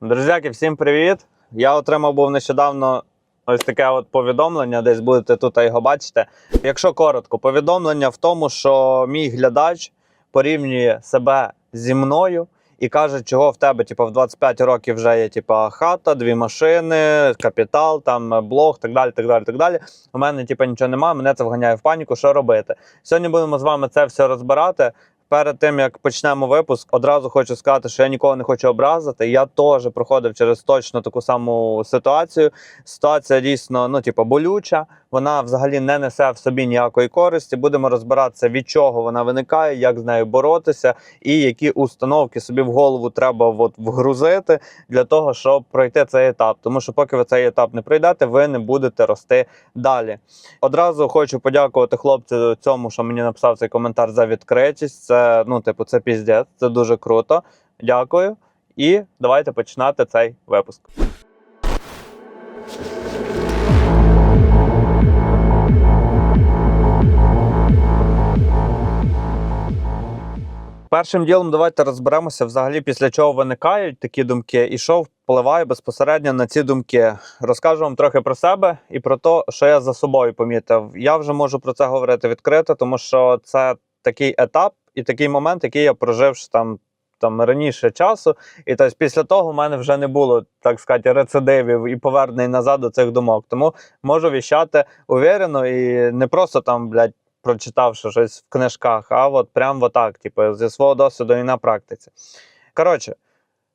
Друзяки, всім привіт! Я отримав був нещодавно ось таке от повідомлення, десь будете тут його бачите. Якщо коротко, повідомлення в тому, що мій глядач порівнює себе зі мною і каже, чого в тебе, типу, в 25 років вже є типу, хата, дві машини, капітал, там блог, так далі, так далі, так далі. У мене типу, нічого немає, мене це вганяє в паніку, що робити. Сьогодні будемо з вами це все розбирати. Перед тим як почнемо випуск, одразу хочу сказати, що я нікого не хочу образити. Я теж проходив через точно таку саму ситуацію. Ситуація дійсно ну, типу, болюча. Вона взагалі не несе в собі ніякої користі. Будемо розбиратися, від чого вона виникає, як з нею боротися, і які установки собі в голову треба от вгрузити для того, щоб пройти цей етап. Тому що, поки ви цей етап не пройдете, ви не будете рости далі. Одразу хочу подякувати хлопцю цьому, що мені написав цей коментар за відкритість. Це ну, типу, це піздець, це дуже круто. Дякую. І давайте починати цей випуск. Першим ділом давайте розберемося взагалі, після чого виникають такі думки, і що впливає безпосередньо на ці думки. Розкажу вам трохи про себе і про те, що я за собою помітив. Я вже можу про це говорити відкрито, тому що це такий етап і такий момент, який я прожив там. Там раніше часу, і тобто після того в мене вже не було, так сказати, рецидивів і повернень назад до цих думок. Тому можу віщати уверено і не просто там, блядь, прочитавши щось в книжках, а от прям отак, типу, зі свого досвіду і на практиці. Коротше,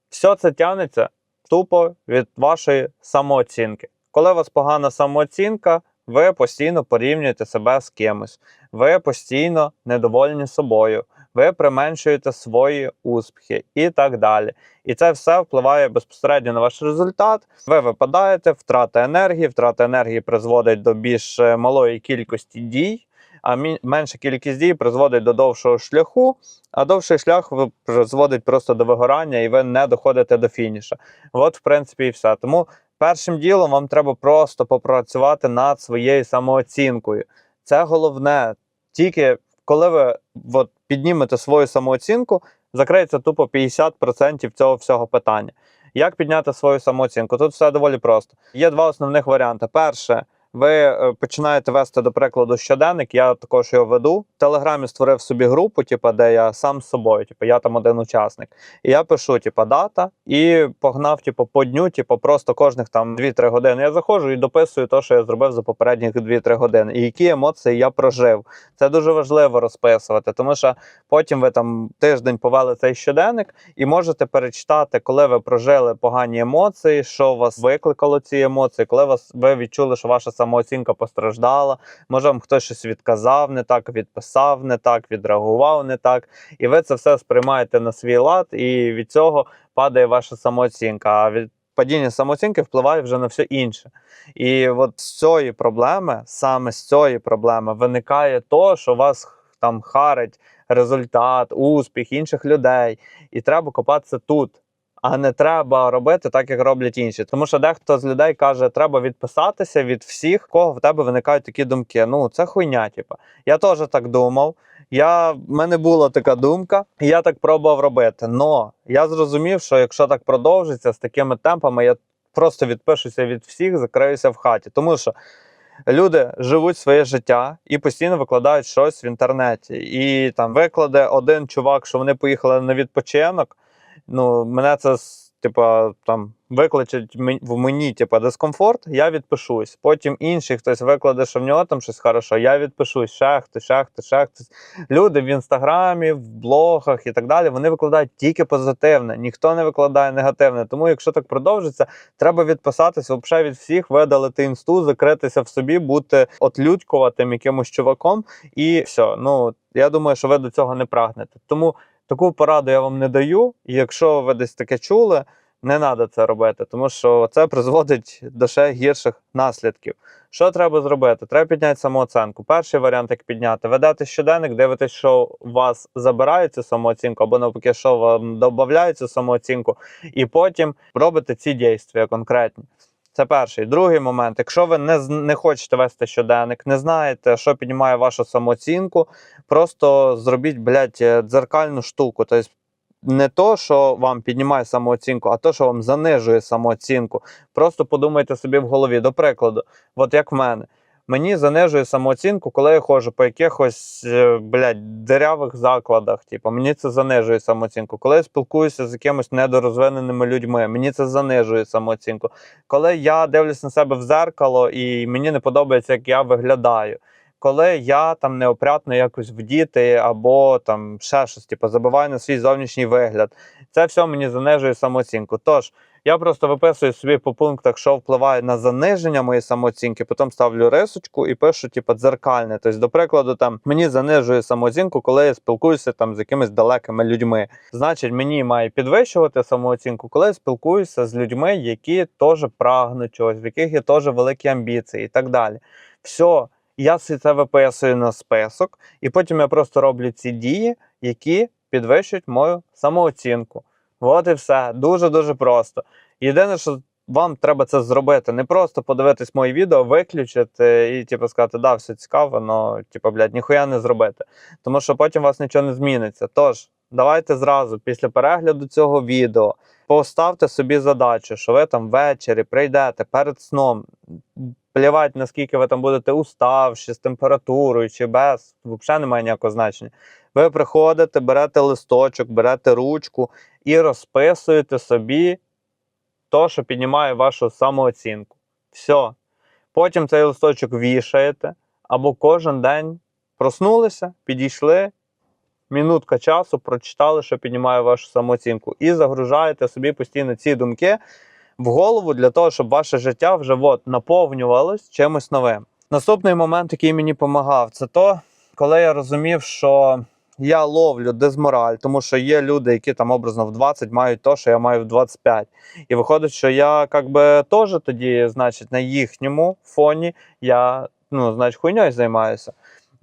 все це тягнеться тупо від вашої самооцінки. Коли у вас погана самооцінка, ви постійно порівнюєте себе з кимось, ви постійно недовольні собою, ви применшуєте свої успіхи і так далі. І це все впливає безпосередньо на ваш результат. Ви випадаєте, втрата енергії, втрата енергії призводить до більш е, малої кількості дій. А менша кількість дій призводить до довшого шляху, а довший шлях призводить просто до вигорання, і ви не доходите до фініша. От, в принципі, і все. Тому першим ділом вам треба просто попрацювати над своєю самооцінкою. Це головне. Тільки коли ви от, піднімете свою самооцінку, закриється тупо 50% цього всього питання. Як підняти свою самооцінку? Тут все доволі просто. Є два основних варіанти. Перше, ви е, починаєте вести, до прикладу, щоденник. Я також його веду. В Телеграмі створив собі групу, типу, де я сам з собою, типу, я там один учасник. І я пишу, типу, дата, і погнав, типу, по дню, типу, просто кожних там 2-3 години. Я заходжу і дописую те, що я зробив за попередніх 2-3 години. І які емоції я прожив. Це дуже важливо розписувати, тому що потім ви там тиждень повели цей щоденник і можете перечитати, коли ви прожили погані емоції, що вас викликало ці емоції, коли вас ви відчули, що ваша самооцінка постраждала. Може, вам хтось щось відказав не так, відписав не так, відреагував не так. І ви це все сприймаєте на свій лад, і від цього падає ваша самооцінка. А від падіння самооцінки впливає вже на все інше. І от з цієї проблеми, саме з цієї проблеми, виникає то, що вас там харить результат, успіх інших людей, і треба копатися тут. А не треба робити так, як роблять інші. Тому що дехто з людей каже, треба відписатися від всіх, кого в тебе виникають такі думки. Ну, це хуйня, типа. Я теж так думав. Я, в мене була така думка, і я так пробував робити. Но я зрозумів, що якщо так продовжиться з такими темпами, я просто відпишуся від всіх, закриюся в хаті. Тому що люди живуть своє життя і постійно викладають щось в інтернеті. І там викладе один чувак, що вони поїхали на відпочинок. Ну, мене це типа там викличуть в мені, типа, дискомфорт, я відпишусь. Потім інший хтось викладе, що в нього там щось хорошо, я відпишусь, хтось, ще хтось. Люди в інстаграмі, в блогах і так далі, вони викладають тільки позитивне, ніхто не викладає негативне. Тому, якщо так продовжиться, треба відписатися взагалі від всіх, видалити інсту, закритися в собі, бути отлюдькуватим якимось чуваком, і все. Ну я думаю, що ви до цього не прагнете. Тому таку пораду я вам не даю. І якщо ви десь таке чули, не треба це робити, тому що це призводить до ще гірших наслідків. Що треба зробити? Треба підняти самооцінку. Перший варіант, як підняти, ведете щоденник, дивитесь, що у вас забирає цю самооцінку, або навпаки, що вам додають цю самооцінку, і потім робите ці дійства конкретні. Це перший. Другий момент. Якщо ви не, не хочете вести щоденник, не знаєте, що піднімає вашу самооцінку, просто зробіть, блядь, е, дзеркальну штуку. Тобто не то, що вам піднімає самооцінку, а то, що вам занижує самооцінку. Просто подумайте собі в голові. До прикладу, от як в мене. Мені занижує самооцінку, коли я ходжу по якихось е, блядь, дирявих закладах. Типу, мені це занижує самооцінку. Коли я спілкуюся з якимось недорозвиненими людьми, мені це занижує самооцінку. Коли я дивлюсь на себе в зеркало і мені не подобається, як я виглядаю. Коли я там неопрятно якось вдіти, або там ще щось, типу, забиваю на свій зовнішній вигляд, це все мені занижує самооцінку. Тож я просто виписую собі по пунктах, що впливає на заниження моєї самооцінки, потім ставлю рисочку і пишу, типу, дзеркальне. Тобто, до прикладу, там мені занижує самооцінку, коли я спілкуюся там з якимись далекими людьми. Значить, мені має підвищувати самооцінку, коли я спілкуюся з людьми, які теж прагнуть чогось, в яких є теж великі амбіції і так далі. Все, я все це виписую на список, і потім я просто роблю ці дії, які підвищують мою самооцінку. От і все. Дуже дуже просто. Єдине, що вам треба це зробити, не просто подивитись моє відео, виключити і типу, сказати, да, все цікаво, але типу, блядь, ніхуя не зробити. Тому що потім у вас нічого не зміниться. Тож, давайте зразу, після перегляду цього відео, поставте собі задачу, що ви там ввечері прийдете перед сном. Плівать, наскільки ви там будете уставші, з температурою чи без, взагалі немає ніякого значення. Ви приходите, берете листочок, берете ручку і розписуєте собі то, що піднімає вашу самооцінку. Все. Потім цей листочок вішаєте, або кожен день проснулися, підійшли, мінутка часу, прочитали, що піднімає вашу самооцінку, і загружаєте собі постійно ці думки в голову для того, щоб ваше життя вже от, наповнювалось чимось новим. Наступний момент, який мені допомагав, це то, коли я розумів, що я ловлю дезмораль, тому що є люди, які там образно в 20 мають то, що я маю в 25. І виходить, що я як би теж тоді, значить, на їхньому фоні я ну, значить, хуйньою займаюся.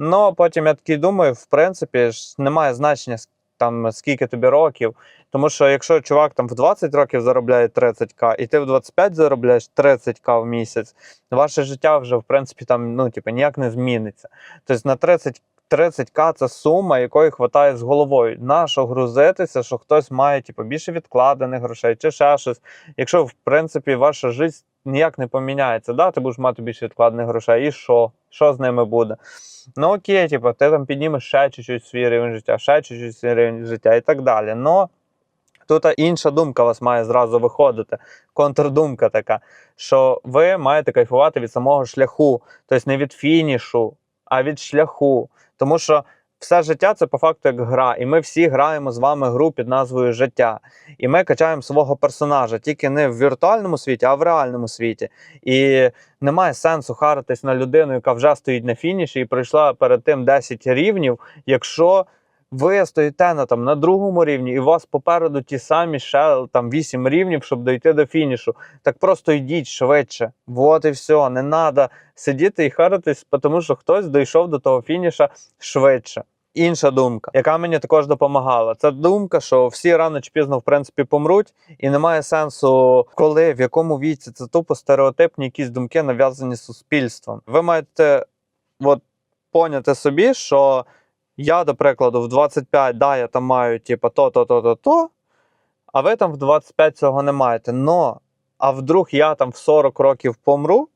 Ну потім я такий думаю, в принципі, ж немає значення там скільки тобі років. Тому що якщо чувак там в 20 років заробляє 30к, і ти в 25 заробляєш 30к в місяць, ваше життя вже в принципі там ну, типу, ніяк не зміниться. Тобто на 30 30к це сума, якої хватає з головою. Нащо грузитися, що хтось має типу, більше відкладених грошей чи ще щось. Якщо в принципі ваша життя ніяк не поміняється, да? ти будеш мати більше відкладених грошей, і що? Що з ними буде? Ну окей, типу, ти там піднімеш ще чуть-чуть свій рівень життя, ще чуть-чуть свій рівень життя і так далі. Но тут інша думка у вас має зразу виходити. Контрдумка така, що ви маєте кайфувати від самого шляху, тобто не від фінішу, а від шляху. Тому що все життя це по факту як гра, і ми всі граємо з вами гру під назвою життя. І ми качаємо свого персонажа тільки не в віртуальному світі, а в реальному світі. І немає сенсу харитись на людину, яка вже стоїть на фініші і пройшла перед тим 10 рівнів, якщо. Ви стоїте на там на другому рівні, і у вас попереду ті самі ще там 8 рівнів, щоб дійти до фінішу. Так просто йдіть швидше. Вот і все. Не треба сидіти і харитись, тому що хтось дійшов до того фініша швидше. Інша думка, яка мені також допомагала, це думка, що всі рано чи пізно в принципі помруть, і немає сенсу, коли в якому віці це тупо стереотипні якісь думки нав'язані суспільством. Ви маєте от, поняти собі, що я, до прикладу, в 25, да, я там маю типу, то, то, то, то, то, а ви там в 25 цього не маєте. Но, а вдруг я там в 40 років помру,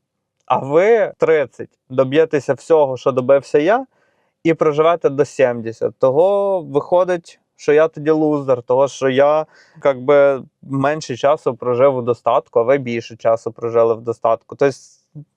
а ви 30 доб'єтеся всього, що добився я, і проживете до 70. Того виходить, що я тоді лузер, того що я як би менше часу прожив у достатку, а ви більше часу прожили в достатку. Тобто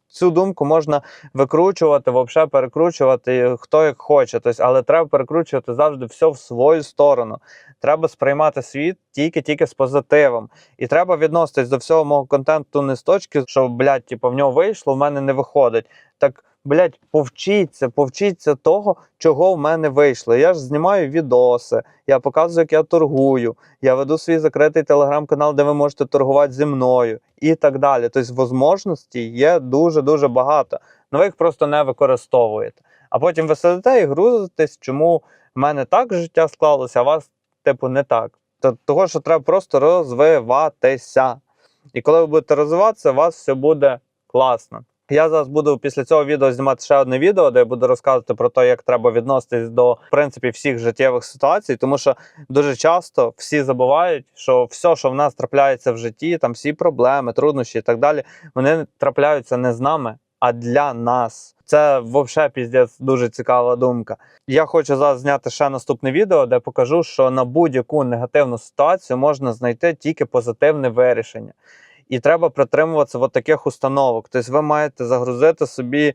цю думку можна викручувати, взагалі перекручувати хто як хоче. Тобто, але треба перекручувати завжди все в свою сторону. Треба сприймати світ тільки-тільки з позитивом. І треба відноситись до всього мого контенту не з точки, що, блядь, типу, в нього вийшло, в мене не виходить. Так, блядь, повчіться, повчіться того, чого в мене вийшло. Я ж знімаю відоси, я показую, як я торгую, я веду свій закритий телеграм-канал, де ви можете торгувати зі мною і так далі. Тобто, можливостей є дуже-дуже багато. але ви їх просто не використовуєте. А потім ви сидите і грузитесь, чому в мене так життя склалося, а вас, типу, не так. Того, що треба просто розвиватися. І коли ви будете розвиватися, у вас все буде класно. Я зараз буду після цього відео знімати ще одне відео, де я буду розказувати про те, як треба відноситись до в принципі всіх життєвих ситуацій, тому що дуже часто всі забувають, що все, що в нас трапляється в житті, там всі проблеми, труднощі і так далі, вони трапляються не з нами, а для нас. Це взагалі піздець дуже цікава думка. Я хочу зараз зняти ще наступне відео, де покажу, що на будь-яку негативну ситуацію можна знайти тільки позитивне вирішення. І треба притримуватися от таких установок. Тобто ви маєте загрузити собі,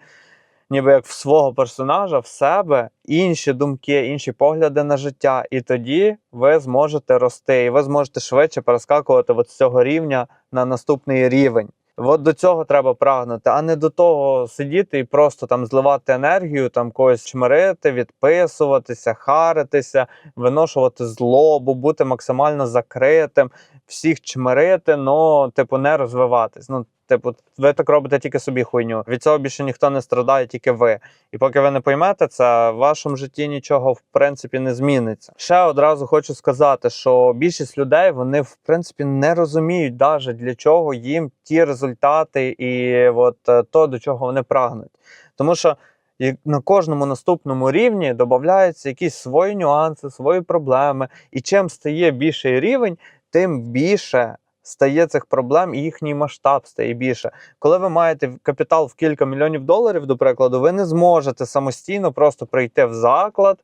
ніби як в свого персонажа, в себе інші думки, інші погляди на життя. І тоді ви зможете рости, і ви зможете швидше перескакувати от з цього рівня на наступний рівень. От до цього треба прагнути, а не до того сидіти і просто там зливати енергію, там когось чмирити, відписуватися, харитися, виношувати злобу, бути максимально закритим, всіх чмирити, но типу не розвиватись. Ну, типу, ви так робите тільки собі хуйню. Від цього більше ніхто не страдає, тільки ви. І поки ви не поймете це, в вашому житті нічого в принципі не зміниться. Ще одразу хочу сказати, що більшість людей вони в принципі не розуміють даже для чого їм ті результати і от е, то, до чого вони прагнуть. Тому що і на кожному наступному рівні додаються якісь свої нюанси, свої проблеми. І чим стає більший рівень, тим більше стає цих проблем, і їхній масштаб стає більше. Коли ви маєте капітал в кілька мільйонів доларів, до прикладу, ви не зможете самостійно просто прийти в заклад,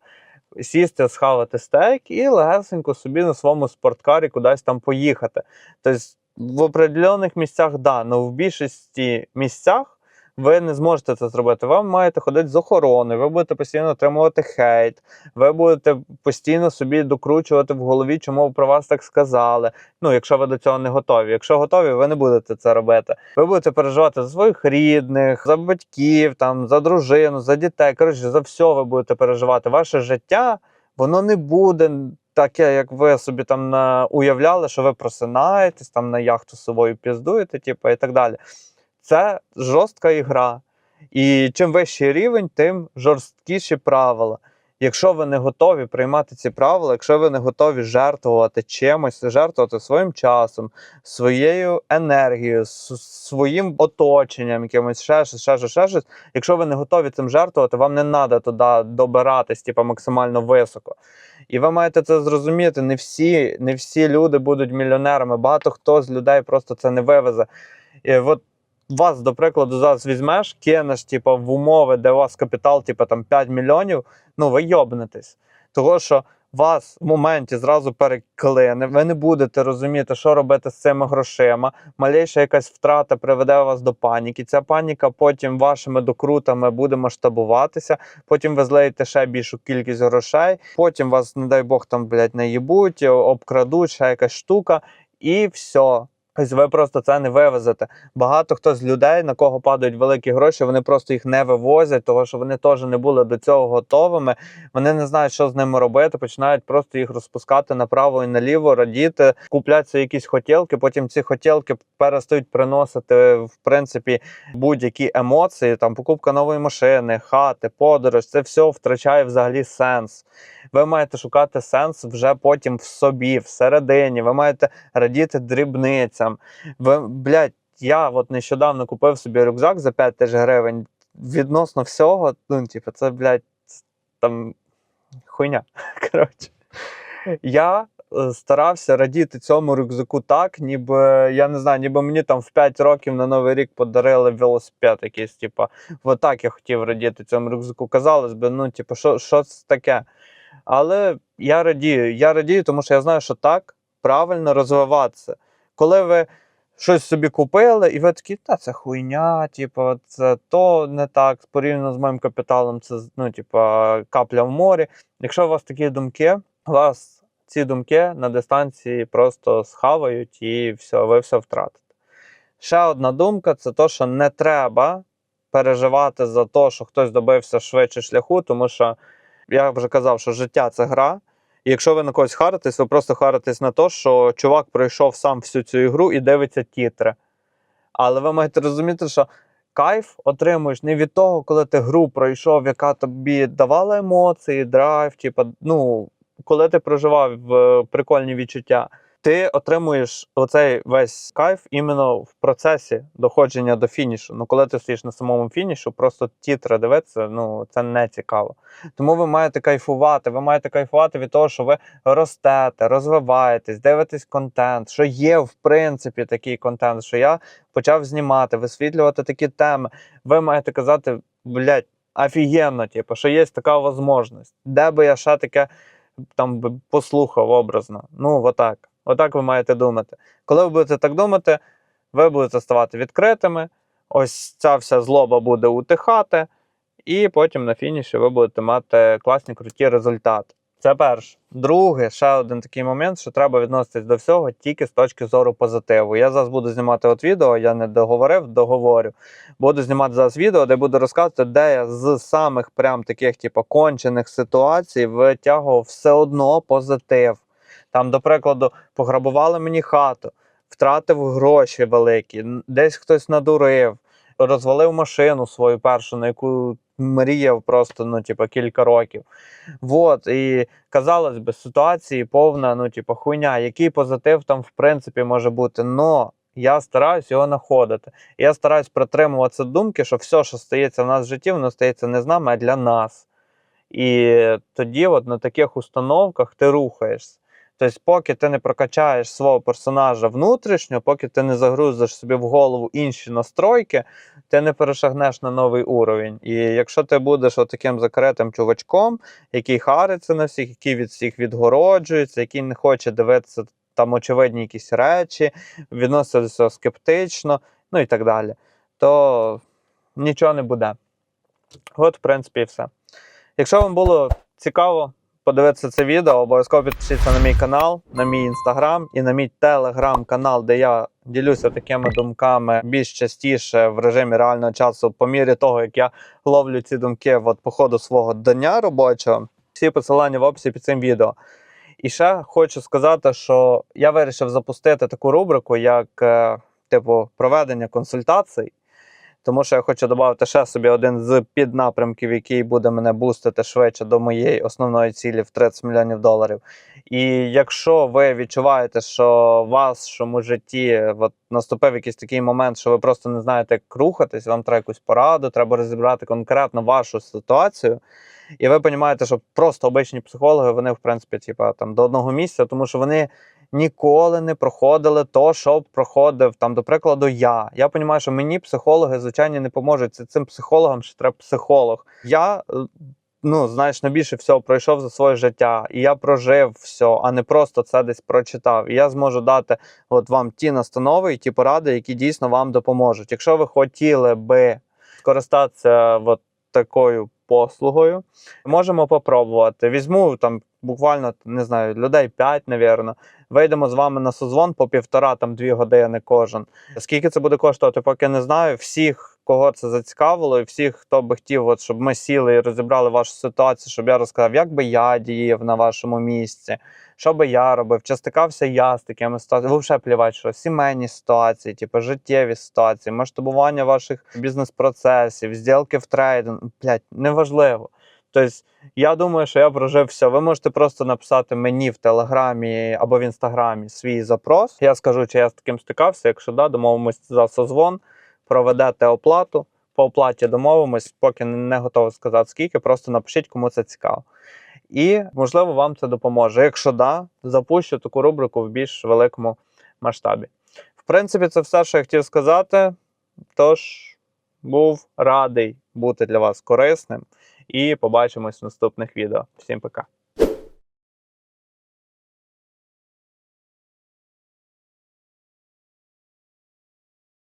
сісти, схавати стейк і легесенько собі на своєму спорткарі кудись там поїхати. Тобто в определених місцях, да, але в більшості місцях. Ви не зможете це зробити. Ви маєте ходити з охорони, ви будете постійно отримувати хейт, ви будете постійно собі докручувати в голові, чому про вас так сказали. Ну, якщо ви до цього не готові. Якщо готові, ви не будете це робити. Ви будете переживати за своїх рідних, за батьків, там за дружину, за дітей. Коротше, за все ви будете переживати. Ваше життя воно не буде. Таке, як ви собі там уявляли, що ви просинаєтесь, там на яхту собою піздуєте, типу, і так далі. Це жорстка ігра. І чим вищий рівень, тим жорсткіші правила. Якщо ви не готові приймати ці правила, якщо ви не готові жертвувати чимось, жертвувати своїм часом, своєю енергією, своїм оточенням, якимось ще щось, ще щось, ще щось. Якщо ви не готові цим жертвувати, вам не треба туди добиратись, типу, максимально високо. І ви маєте це зрозуміти. Не всі, не всі люди будуть мільйонерами. Багато хто з людей просто це не вивезе. І от вас, до прикладу, зараз візьмеш, кинеш, типу, в умови, де у вас капітал, типу, там 5 мільйонів, ну ви йобнетесь. Того, що вас в моменті зразу переклине, ви не будете розуміти, що робити з цими грошима. Малейша якась втрата приведе вас до паніки. Ця паніка потім вашими докрутами буде масштабуватися. Потім ви злеєте ще більшу кількість грошей. Потім вас, не дай Бог, там, блядь, наїбуть, обкрадуть, ще якась штука, і все. Ось ви просто це не вивезете. Багато хто з людей, на кого падають великі гроші, вони просто їх не вивозять, тому що вони теж не були до цього готовими. Вони не знають, що з ними робити, починають просто їх розпускати направо і наліво, радіти, купляться якісь хотілки. Потім ці хотілки перестають приносити в принципі будь-які емоції. Там покупка нової машини, хати, подорож. Це все втрачає взагалі сенс. Ви маєте шукати сенс вже потім в собі, всередині. Ви маєте радіти дрібницям. Ви, блядь, я от нещодавно купив собі рюкзак за 5 тисяч гривень. Відносно всього, ну, типу, це, блядь, там хуйня. Коротше. Я е, старався радіти цьому рюкзаку так, ніби я не знаю, ніби мені там в 5 років на Новий рік подарили велосипед якийсь, типу, от я хотів радіти цьому рюкзаку. Казалось би, ну, типу, що, що це таке? Але я радію. Я радію, тому що я знаю, що так правильно розвиватися. Коли ви щось собі купили, і ви такі, та це хуйня, типу, це то не так, порівняно з моїм капіталом, це ну, типу, капля в морі. Якщо у вас такі думки, вас ці думки на дистанції просто схавають і все, ви все втратите. Ще одна думка це то, що не треба переживати за те, що хтось добився швидше шляху, тому що я вже казав, що життя це гра. Якщо ви на когось харитесь, ви просто харитесь на те, що чувак пройшов сам всю цю ігру і дивиться тітри. Але ви маєте розуміти, що кайф отримуєш не від того, коли ти гру пройшов, яка тобі давала емоції, драйв, типу, ну, коли ти проживав е, прикольні відчуття. Ти отримуєш оцей весь кайф іменно в процесі доходження до фінішу. Ну, коли ти стоїш на самому фінішу, просто тітри дивитися, ну це не цікаво. Тому ви маєте кайфувати. Ви маєте кайфувати від того, що ви ростете, розвиваєтесь, дивитесь контент, що є в принципі такий контент, що я почав знімати, висвітлювати такі теми. Ви маєте казати, блядь, офігенно, типу, що є така можливість. Де би я ще таке там послухав образно. Ну, отак. Отак ви маєте думати. Коли ви будете так думати, ви будете ставати відкритими. Ось ця вся злоба буде утихати, і потім на фініші ви будете мати класні круті результати. Це перше. Друге, ще один такий момент, що треба відноситись до всього тільки з точки зору позитиву. Я зараз буду знімати от відео, я не договорив, договорю. Буду знімати зараз відео, де буду розказувати, де я з самих прям таких, типу, кончених ситуацій витягував все одно позитив. Там, до прикладу, пограбували мені хату, втратив гроші великі, десь хтось надурив, розвалив машину свою першу, на яку мріяв просто ну, типу, кілька років. Вот, і казалось би, ситуації повна, ну, типу, хуйня. Який позитив там, в принципі, може бути? Но я стараюсь його знаходити. Я стараюсь притримуватися думки, що все, що стається в нас в житті, воно стається не з нами, а для нас. І тоді, от на таких установках, ти рухаєшся. Тобто, поки ти не прокачаєш свого персонажа внутрішньо, поки ти не загрузиш собі в голову інші настройки, ти не перешагнеш на новий уровень. І якщо ти будеш таким закритим чувачком, який хариться на всіх, який від всіх відгороджується, який не хоче дивитися там очевидні якісь речі, відноситися скептично, ну і так далі, то нічого не буде. От, в принципі, і все. Якщо вам було цікаво подивитися це відео, обов'язково підпишіться на мій канал, на мій інстаграм і на мій телеграм-канал, де я ділюся такими думками більш частіше в режимі реального часу, по мірі того, як я ловлю ці думки от, по ходу свого дня робочого. Всі посилання в описі під цим відео. І ще хочу сказати, що я вирішив запустити таку рубрику, як е, типу проведення консультацій. Тому що я хочу додати ще собі один з піднапрямків, який буде мене бустити швидше до моєї основної цілі в 30 мільйонів доларів. І якщо ви відчуваєте, що в вашому житті от, наступив якийсь такий момент, що ви просто не знаєте, як рухатись, вам треба якусь пораду, треба розібрати конкретно вашу ситуацію. І ви розумієте, що просто обичні психологи, вони, в принципі, типа, там, до одного місця, тому що вони ніколи не проходили то, що проходив там, до прикладу, я. Я розумію, що мені психологи, звичайно, не поможуть. Це цим психологам ще треба психолог. Я. е, Ну, знаєш, найбільше всього пройшов за своє життя, і я прожив все, а не просто це десь прочитав. І я зможу дати от вам ті настанови і ті поради, які дійсно вам допоможуть. Якщо ви хотіли би скористатися от такою послугою, можемо попробувати. Візьму там буквально не знаю, людей 5, навірно. Вийдемо з вами на созвон по півтора, там дві години кожен. Скільки це буде коштувати, поки не знаю. Всіх, кого це зацікавило, і всіх, хто би хотів, от, щоб ми сіли і розібрали вашу ситуацію, щоб я розказав, як би я діяв на вашому місці, що би я робив, чи стикався я з такими ситуаціями. Взагалі плівати, що сімейні ситуації, типу життєві ситуації, масштабування ваших бізнес-процесів, зділки в трейдинг, блядь, неважливо. Тобто, я думаю, що я прожив все. Ви можете просто написати мені в Телеграмі або в інстаграмі свій запрос. Я скажу, чи я з таким стикався. Якщо да, домовимось за созвон, проведете оплату. По оплаті домовимось, поки не готовий сказати скільки, просто напишіть, кому це цікаво. І можливо вам це допоможе. Якщо да, запущу таку рубрику в більш великому масштабі. В принципі, це все, що я хотів сказати. Тож був радий бути для вас корисним. І побачимось в наступних відео. Всім пока.